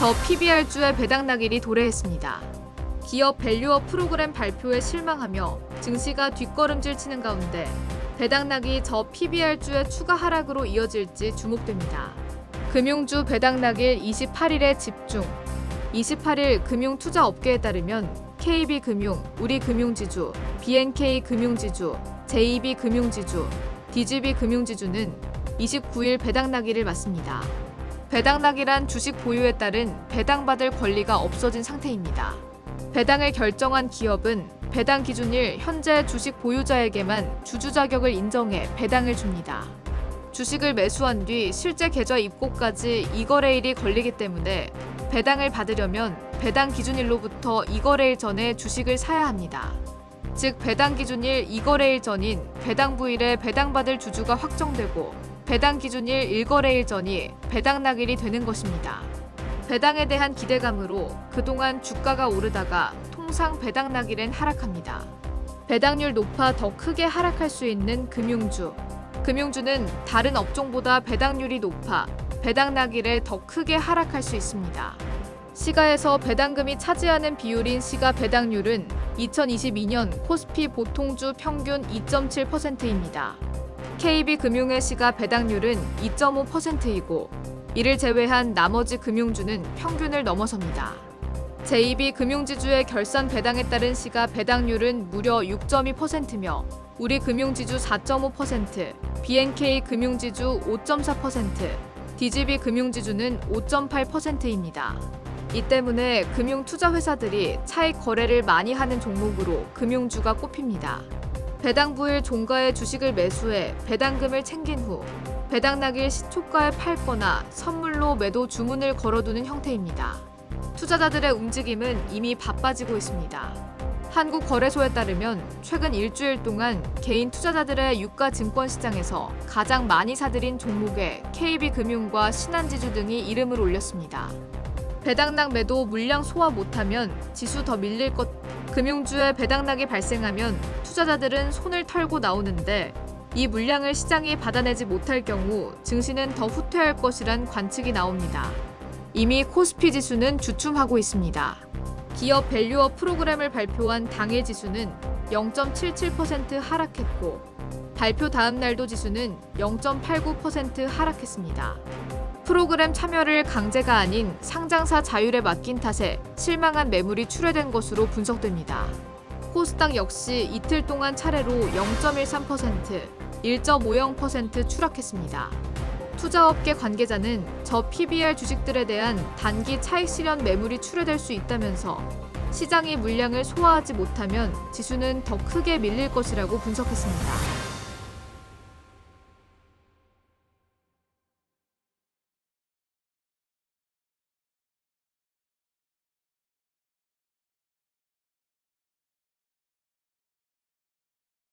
저 PBR주의 배당 낙일이 도래했습니다. 기업 밸류업 프로그램 발표에 실망하며 증시가 뒷걸음질 치는 가운데 배당 낙이 저 PBR주의 추가 하락으로 이어질지 주목됩니다. 금융주 배당 낙일 28일에 집중. 28일 금융투자업계에 따르면 KB금융, 우리금융지주, BNK 금융지주, JB 금융지주, DGB 금융지주는 29일 배당 낙일을 맞습니다. 배당 낙일한 주식 보유에 따른 배당받을 권리가 없어진 상태입니다. 배당을 결정한 기업은 배당 기준일 현재 주식 보유자에게만 주주 자격을 인정해 배당을 줍니다. 주식을 매수한 뒤 실제 계좌 입고까지 이 거래일이 걸리기 때문에 배당을 받으려면 배당 기준일로부터 이 거래일 전에 주식을 사야 합니다. 즉 배당 기준일 이 거래일 전인 배당 부일에 배당받을 주주가 확정되고 배당 기준일 일거래일 전이 배당 낙일이 되는 것입니다. 배당에 대한 기대감으로 그동안 주가가 오르다가 통상 배당 낙일엔 하락합니다. 배당률 높아 더 크게 하락할 수 있는 금융주. 금융주는 다른 업종보다 배당률이 높아 배당 낙일에 더 크게 하락할 수 있습니다. 시가에서 배당금이 차지하는 비율인 시가 배당률은 2022년 코스피 보통주 평균 2.7%입니다. KB금융의 시가 배당률은 2.5%이고 이를 제외한 나머지 금융주는 평균을 넘어섭니다. JB 금융지주의 결산 배당에 따른 시가 배당률은 무려 6.2%며 우리 금융지주 4.5%, BNK 금융지주 5.4%, DGB 금융지주는 5.8%입니다. 이 때문에 금융 투자 회사들이 차익 거래를 많이 하는 종목으로 금융주가 꼽힙니다. 배당 부일 종가의 주식을 매수해 배당금을 챙긴 후 배당 낙일 시초가에 팔거나 선물로 매도 주문을 걸어두는 형태입니다. 투자자들의 움직임은 이미 바빠지고 있습니다. 한국거래소에 따르면 최근 일주일 동안 개인 투자자들의 유가 증권 시장에서 가장 많이 사들인 종목에 KB금융과 신한지주 등이 이름을 올렸습니다. 배당락 매도 물량 소화 못하면 지수 더 밀릴 것. 금융주의 배당락이 발생하면 투자자들은 손을 털고 나오는데 이 물량을 시장이 받아내지 못할 경우 증시는 더 후퇴할 것이란 관측이 나옵니다. 이미 코스피 지수는 주춤하고 있습니다. 기업 밸류업 프로그램을 발표한 당일 지수는 0.77% 하락했고 발표 다음 날도 지수는 0.89% 하락했습니다. 프로그램 참여를 강제가 아닌 상장사 자율에 맡긴 탓에 실망한 매물이 출회된 것으로 분석됩니다. 코스닥 역시 이틀 동안 차례로 0.13%, 1.50% 추락했습니다. 투자업계 관계자는 저 PBR 주식들에 대한 단기 차익 실현 매물이 출회될 수 있다면서 시장이 물량을 소화하지 못하면 지수는 더 크게 밀릴 것이라고 분석했습니다.